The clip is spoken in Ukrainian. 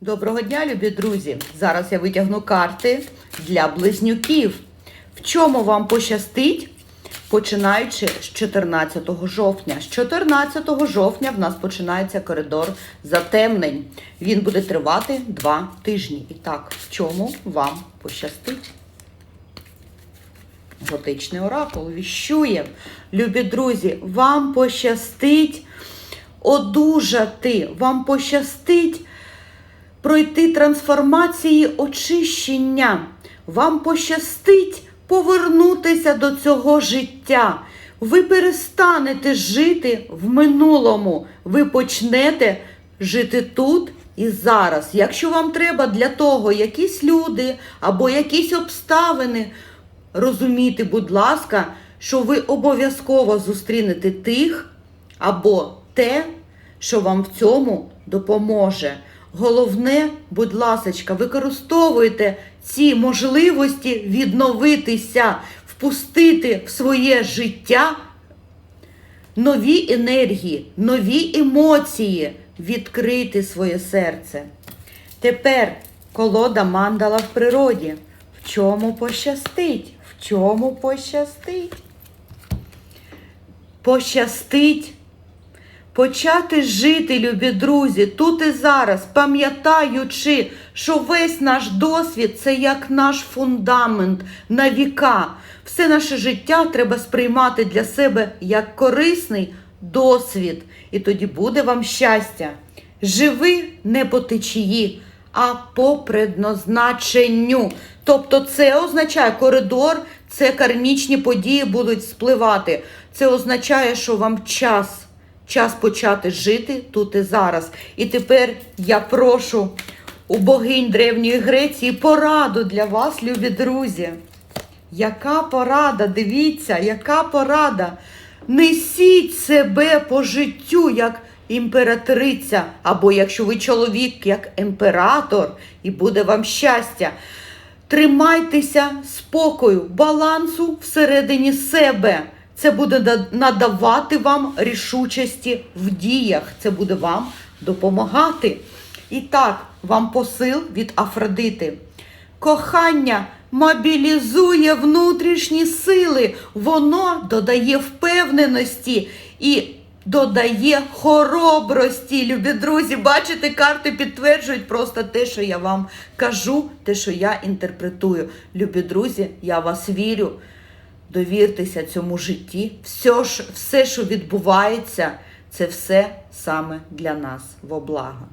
Доброго дня, любі друзі! Зараз я витягну карти для близнюків. В чому вам пощастить, починаючи з 14 жовтня. З 14 жовтня в нас починається коридор затемнень. Він буде тривати два тижні. І так, в чому вам пощастить? Готичний оракул віщує. Любі друзі, вам пощастить одужати, вам пощастить пройти трансформації очищення. Вам пощастить повернутися до цього життя. Ви перестанете жити в минулому. Ви почнете жити тут і зараз. Якщо вам треба для того якісь люди або якісь обставини, розумійте, будь ласка, що ви обов'язково зустрінете тих або те, що вам в цьому допоможе. Головне, будь ласочка, використовуйте ці можливості відновитися, впустити в своє життя нові енергії, нові емоції, відкрити своє серце. Тепер колода мандала в природі. В чому пощастить? В чому пощастить? Пощастить почати жити, любі друзі, тут і зараз, пам'ятаючи, що весь наш досвід це як наш фундамент на віка. Все наше життя треба сприймати для себе як корисний досвід. І тоді буде вам щастя. Живи не по течії, а по предназначенню. Тобто це означає коридор, це кармічні події будуть спливати. Це означає, що вам час час почати жити тут і зараз. І тепер я прошу у богинь Древньої Греції пораду для вас, любі друзі. Яка порада? Дивіться, яка порада? Несіть себе по життю як імператриця, або якщо ви чоловік, як імператор, і буде вам щастя. Тримайтеся спокою, балансу всередині себе. Це буде надавати вам рішучості в діях. Це буде вам допомагати. І так, вам посил від Афродити. Кохання мобілізує внутрішні сили, воно додає впевненості і додає хоробрості. Любі друзі, бачите, карти підтверджують просто те, що я вам кажу, те, що я інтерпретую. Любі друзі, я вас вірю. Довіртеся цьому житті. Все, все, що відбувається, це все саме для нас во благо.